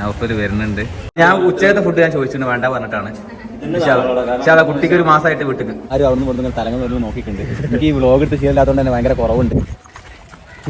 നൗഫൽ വരുന്നുണ്ട്. ഞാൻ ഉച്ചയത്തെ ഫുഡ് ഞാൻ ചോദിച്ചു വേണ്ട പറഞ്ഞിട്ടാണ്. പക്ഷേ കുട്ടിക്ക് ഒരു മാസമായിട്ട് വിട്ടിട്ട് ആരും അവിടെ നിന്ന് തലങ്ങൾ നോക്കിയിട്ടുണ്ട്. എനിക്ക് ഈ വ്ലോഗ് എടുത്ത് ശീലമില്ലാത്തതുകൊണ്ട് തന്നെ ഭയങ്കര കുറവുണ്ട്.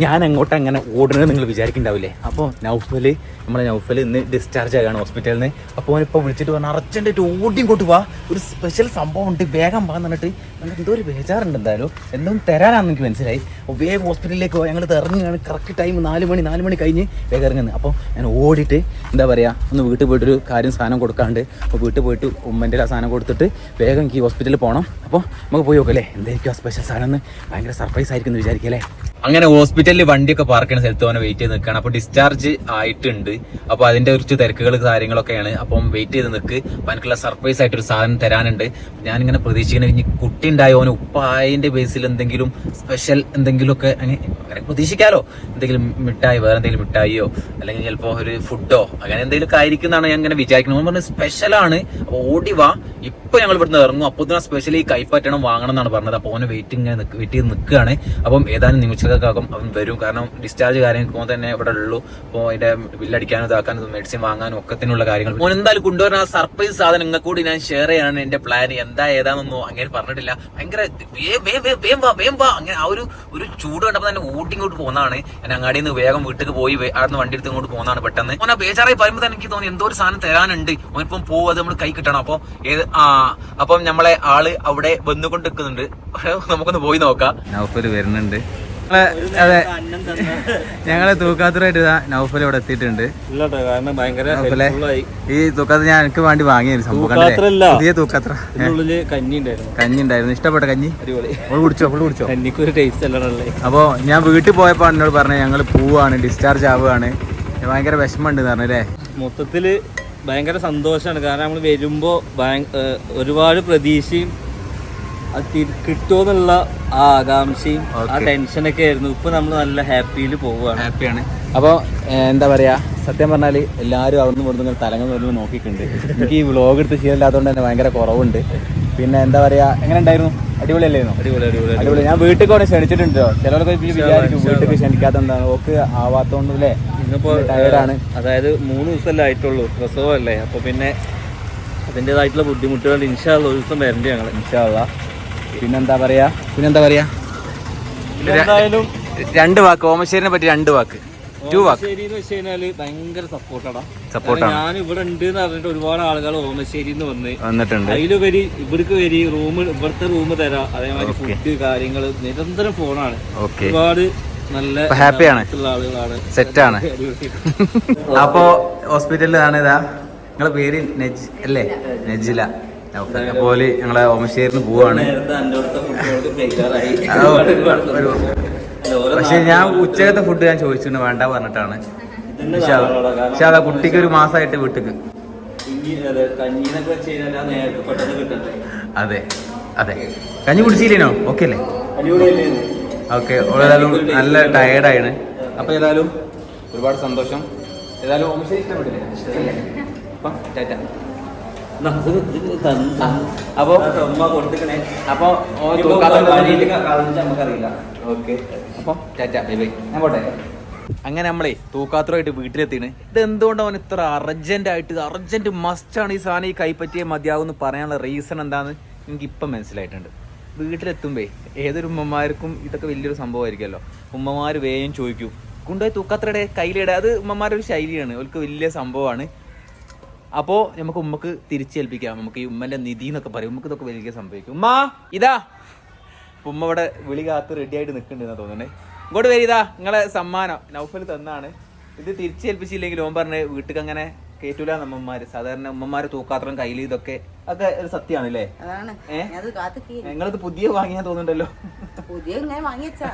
ഞാൻ അങ്ങോട്ട് അങ്ങനെ ഓടുന്നത് നിങ്ങൾ വിചാരിക്കുന്നുണ്ടാവില്ലേ? അപ്പോൾ നൗഫൽ നമ്മളെ നൗഫൽ ഇന്ന് ഡിസ്ചാർജ് ആകാണ് ഹോസ്പിറ്റലിൽ നിന്ന് അപ്പോൾ അവനിപ്പോൾ വിളിച്ചിട്ട് പറഞ്ഞു അർജന്റായിട്ട് ഓടി ഇങ്ങോട്ട് വാ. ഒരു സ്പെഷ്യൽ സംഭവം ഉണ്ട് വേഗം വാ എന്നിട്ട് നമുക്ക് എന്തോ ഒരു ബേജാറുണ്ട് എന്തായാലും. എന്തും തരാനാണെന്ന് എനിക്ക് മനസ്സിലായി. വേഗം ഹോസ്പിറ്റലിലേക്ക് പോയി. ഞങ്ങൾ ഇറങ്ങുകയാണ്. കറക്റ്റ് ടൈം നാല് മണി നാല് മണി കഴിഞ്ഞ് വേഗം ഇറങ്ങുന്നത് അപ്പോൾ ഞാൻ ഓടിയിട്ട് എന്താ പറയുക ഒന്ന് വീട്ടിൽ പോയിട്ടൊരു കാര്യം സാധനം കൊടുക്കാണ്ട്. അപ്പോൾ വീട്ടിൽ പോയിട്ട് ഉമ്മന്റെ ആ സാധനം കൊടുത്തിട്ട് വേഗം എനിക്ക് ഹോസ്പിറ്റലിൽ പോകണം അപ്പോൾ നമുക്ക് പോയി നോക്കല്ലേ എന്തായിരിക്കും ആ സ്പെഷ്യൽ സാധനം എന്ന് ഭയങ്കര സർപ്രൈസ് ആയിരിക്കും എന്ന് വിചാരിക്കല്ലേ അങ്ങനെ ഹോസ്പിറ്റലിൽ വണ്ടിയൊക്കെ പാർക്ക് ചെയ്യുന്ന സ്ഥലത്ത് അവനെ വെയിറ്റ് ചെയ്ത് നിൽക്കുകയാണ്. അപ്പോൾ ഡിസ്ചാർജ് ആയിട്ടുണ്ട്. അപ്പോൾ അതിന്റെ കുറച്ച് തിരക്കുകൾ കാര്യങ്ങളൊക്കെയാണ്. അപ്പം വെയിറ്റ് ചെയ്ത് നിൽക്ക്. എനിക്കുള്ള സർപ്രൈസ് ആയിട്ടൊരു സാധനം തരാനുണ്ട്. ഞാനിങ്ങനെ പ്രതീക്ഷിക്കുന്നത് ഇനി കുട്ടി ഉണ്ടായോ? അവന് ഉപ്പായന്റെ ബേസിൽ എന്തെങ്കിലും സ്പെഷ്യൽ എന്തെങ്കിലുമൊക്കെ അങ്ങനെ പ്രതീക്ഷിക്കാമല്ലോ എന്തെങ്കിലും മിഠായി വേറെ എന്തെങ്കിലും മിഠായിയോ? അല്ലെങ്കിൽ ചിലപ്പോൾ ഒരു ഫുഡോ അങ്ങനെ എന്തെങ്കിലും ആയിരിക്കും എന്നാണ് ഞാൻ ഇങ്ങനെ വിചാരിക്കുന്നത്. അവൻ പറഞ്ഞ സ്പെഷ്യലാണ് അപ്പോൾ ഓടി വാ. ഇപ്പൊ ഞങ്ങൾ ഇവിടുന്ന് ഇറങ്ങും. അപ്പോൾ സ്പെഷ്യലി കൈപ്പറ്റണം വാങ്ങണം എന്നാണ് പറഞ്ഞത്. അപ്പോൾ അവന് വെയിറ്റ് ഇങ്ങനെ വെയിറ്റ് ചെയ്ത് നിൽക്കുകയാണ് അപ്പം ഏതാനും നിമിഷങ്ങൾക്കാകും അവൻ വരും. കാരണം ഡിസ്ചാർജ് കാര്യങ്ങൾ തന്നെ ഇവിടെ ഉള്ളൂ. അപ്പോൾ അതിന്റെ ബില്ലടിക്കാനും ഇതാക്കാനും മെഡിസിൻ വാങ്ങാനും ഒക്കത്തിനുള്ള കാര്യങ്ങൾ. മോൻ എന്തായാലും കൊണ്ടുവരുന്ന സർപ്രൈസ് സാധനം നിങ്ങൾക്ക് കൂടി ഞാൻ ഷെയർ ചെയ്യാണ്. എന്റെ പ്ലാൻ എന്താ ഏതാണെന്നോ അങ്ങനെ പറഞ്ഞിട്ടില്ല. ഭയങ്കര അങ്ങനെ ആ ഒരു ഒരു ചൂട് കണ്ടപ്പോൾ തന്നെ ഊട്ടി ഇങ്ങോട്ട് പോകുന്നതാണ് ഞാൻ അങ്ങാടിയിൽ നിന്ന് വേഗം വീട്ടിൽ പോയി അവിടെ വണ്ടി എടുത്ത് ഇങ്ങോട്ട് പോകുന്നതാണ് പെട്ടെന്ന്. ഓൻ ആ ബേജാറായി പറയുമ്പോൾ തന്നെ എനിക്ക് തോന്നി എന്തോ ഒരു സാധനം തരാനുണ്ട്. ഓനിപ്പം പോകും അത് നമ്മൾ കൈ കിട്ടണം. അപ്പോൾ ഏത് ആ അപ്പം നമ്മളെ ആൾ അവിടെ വന്നുകൊണ്ട് നിൽക്കുന്നുണ്ട് നമുക്കൊന്ന് പോയി നോക്കാം. നൗഫൽ വരുന്നുണ്ട്. ഞങ്ങളെ- അതെ. ഞങ്ങളെ തൂക്കാത്തറായിട്ട് ഇതാ നൗഫൽ ഇവിടെ എത്തിയിട്ടുണ്ട്. ഇല്ലട്ടോ കാരണം ഭയങ്കര നൗഫലെ ആയി. ഈ തൂക്കാത്ത ഞാൻ എനിക്ക് വേണ്ടി വാങ്ങിയ സംഭവം. പുതിയ തൂക്കാത്ര കഞ്ഞി ഉണ്ടായിരുന്നു. ഇഷ്ടപ്പെട്ട കഞ്ഞി? അടിപൊളി. അവൾ കുടിച്ചോ? അവൾ കുടിച്ചോ? അപ്പോ ഒരു ടേസ്റ്റ് അല്ലേ അപ്പോൾ ഞാൻ വീട്ടിൽ പോയപ്പോ എന്നോട് പറഞ്ഞ ഞങ്ങൾ പോവാണ് ഡിസ്ചാർജ് ആവുകയാണ്. ഭയങ്കര വിഷമമുണ്ട് എന്ന് പറഞ്ഞല്ലേ? മൊത്തത്തിൽ ഭയങ്കര സന്തോഷമാണ് കാരണം നമ്മൾ വരുമ്പോ ഭയ- ഏഹ് ഒരുപാട് പ്രതീക്ഷയും അത് കിട്ടുമോ എന്നുള്ള ആ ആകാംക്ഷയും ആ ടെൻഷനൊക്കെ ആയിരുന്നു. ഇപ്പൊ നമ്മൾ നല്ല ഹാപ്പിയിൽ പോവുകയാണ്. ഹാപ്പിയാണ് അപ്പോൾ എന്താ പറയാ സത്യം പറഞ്ഞാൽ എല്ലാവരും അവിടുന്ന് ഇവിടുന്ന് തലങ്ങൾ വരുമ്പോൾ നോക്കിയിട്ടുണ്ട്. എനിക്ക് ഈ വ്ളോഗ് എടുത്ത് ശീലമില്ലാത്തതുകൊണ്ട് തന്നെ ഭയങ്കര കുറവുണ്ട്. പിന്നെ എന്താ പറയാ എങ്ങനെ ഉണ്ടായിരുന്നു? അടിപൊളിയല്ലായിരുന്നു? അടിപൊളി അടിപൊളി അടിപൊളി. ഞാൻ വീട്ടിൽ കൊണ്ട് ക്ഷണിച്ചിട്ടുണ്ടോ? ചിലവർക്ക് വിചാരിക്കും വീട്ടിൽ ക്ഷണിക്കാത്ത എന്താണ് ഓക്ക് ആവാത്തോണ്ട് അല്ലേ ഇന്നിപ്പോ ടയർഡാണ് അതായത് മൂന്ന് ദിവസമല്ലേ ആയിട്ടുള്ളൂ പ്രസവമല്ലേ? അപ്പൊ പിന്നെ അതിന്റെതായിട്ടുള്ള ബുദ്ധിമുട്ടുകൾ ഇൻഷാള്ള ഒരു ദിവസം വരണ്ട ഞങ്ങൾ. ഇൻഷാല്ല പിന്നെന്താ പറയാ? പിന്നെന്താ പറയാ? എന്തായാലും രണ്ട് വാക്ക്. ഓമശ്ശേരിനെ പറ്റി രണ്ട് വാക്ക്. To walk. ഓമശ്ശേരി എന്ന് വെച്ച് കഴിഞ്ഞാൽ ഭയങ്കര സപ്പോർട്ടാടാ. സപ്പോർട്ടാണ്. ഞാൻ ഇവിടെ ഉണ്ട് എന്ന് പറഞ്ഞിട്ട് ഒരുപാട് ആളുകൾ ഓമശ്ശേരി എന്ന് വന്ന് വന്നിട്ടുണ്ട്. അതിലുപരി ഇവിടേക്ക് വരി റൂം ഇവിടുത്തെ റൂം തരാം. അതേമാതിരി ഫുഡ് കാര്യങ്ങൾ നിരന്തരം ഫോണാണ്. ഒരുപാട് നല്ല ഹാപ്പിയാണ്. ആളുകളാണ്. സെറ്റാണ്. ആണ് അപ്പോ ഹോസ്പിറ്റലിലാണ് ഇതാ. നിങ്ങളെ പേര് നെജ് അല്ലേ? നെജില. അപ്പോൾ ഞങ്ങളെ ഓമശ്ശേരിന് പോവാണ്. പക്ഷെ ഞാൻ ഉച്ചകത്തെ ഫുഡ് ഞാൻ ചോദിച്ചിട്ടുണ്ട് വേണ്ട പറഞ്ഞിട്ടാണ്. പക്ഷെ അത് കുട്ടിക്ക് ഒരു മാസമായിട്ട് വീട്ടിക്ക്. അതെ, അതെ കഞ്ഞി കുടിച്ചില്ലേനോ? ഓക്കെ അല്ലേ? ഓക്കെ ഏതായാലും നല്ല ടയേർഡാണ് അപ്പൊ ഏതായാലും ഒരുപാട് സന്തോഷം. ഏതായാലും ഓമശ്ശേരി ഇഷ്ടപ്പെട്ടില്ലേ? അപ്പം ടാറ്റ. അപ്പൊ നമുക്കറിയില്ല. ഓക്കെ. Bye bye. ഞാൻ പോട്ടെ. അങ്ങനെ നമ്മളെ തൂക്കാത്രമായിട്ട് വീട്ടിലെത്തിന് ഇത് എന്തുകൊണ്ട് അവൻ ഇത്ര അർജന്റ് ആയിട്ട് അർജന്റ് മസ്റ്റ് ആണ് ഈ സാധനം ഈ കൈപ്പറ്റിയെ മതിയാവും എന്ന് പറയാനുള്ള റീസൺ എന്താന്ന് എനിക്ക് ഇപ്പം മനസ്സിലായിട്ടുണ്ട്. വീട്ടിലെത്തുമ്പേ ഏതൊരു ഉമ്മമാർക്കും ഇതൊക്കെ വലിയൊരു സംഭവമായിരിക്കുമല്ലോ. ഉമ്മമാർ വേഗം ചോദിക്കും കൊണ്ടുപോയി തൂക്കാത്രയുടെ കയ്യിലിടുക അത് ഉമ്മമാരുടെ ഒരു ശൈലിയാണ്. അവർക്ക് വലിയ സംഭവമാണ്. അപ്പോൾ നമുക്ക് ഉമ്മക്ക് തിരിച്ചേൽപ്പിക്കാം നമുക്ക് ഈ ഉമ്മന്റെ നിധി എന്നൊക്കെ പറയും. ഉമ്മക്ക് ഇതൊക്കെ വലിയ സംഭവിക്കും. ഉമ്മ ഇതാ. ഉമ്മ ഇവിടെ വിളി കാത്ത് റെഡി ആയിട്ട് നിൽക്കുന്നുണ്ടെന്നാ തോന്നണേ ഇങ്ങോട്ട് വരി ഇതാ. നിങ്ങളെ സമ്മാനം. നൗഫൽ തന്നാണ്. ഇത് തിരിച്ചേൽപ്പിച്ചില്ലെങ്കിൽ ഓൻ പറഞ്ഞ് വീട്ടിൽ അങ്ങനെ കേറ്റൂല നമ്മമാര് സാധാരണ ഉമ്മമാര് തൂക്കാത്രം കയ്യിൽ ഇതൊക്കെ. അതൊക്കെ ഒരു സത്യമാണ് അല്ലേ നിങ്ങളത് പുതിയ വാങ്ങിയാ തോന്നുന്നുണ്ടല്ലോ.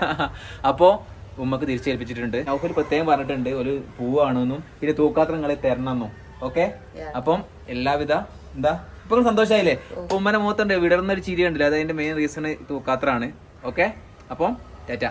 അപ്പോ ഉമ്മക്ക് തിരിച്ചേൽപ്പിച്ചിട്ടുണ്ട് നൗഫൽ പ്രത്യേകം പറഞ്ഞിട്ടുണ്ട്. ഒരു പൂവാണെന്നും പിന്നെ തൂക്കാത്രം നിങ്ങളെ തരണമെന്നും ഓക്കെ? അപ്പം എല്ലാവിധ എന്താ? ഇപ്പൊ സന്തോഷമായില്ലേ ഉമ്മനെ മുഖത്തുണ്ട് വിടർന്നൊരു ചിരി ഉണ്ടല്ലോ അത് അതിന്റെ മെയിൻ റീസൺ തൂക്കാത്രാണ് ഓക്കെ? അപ്പം ടാറ്റ.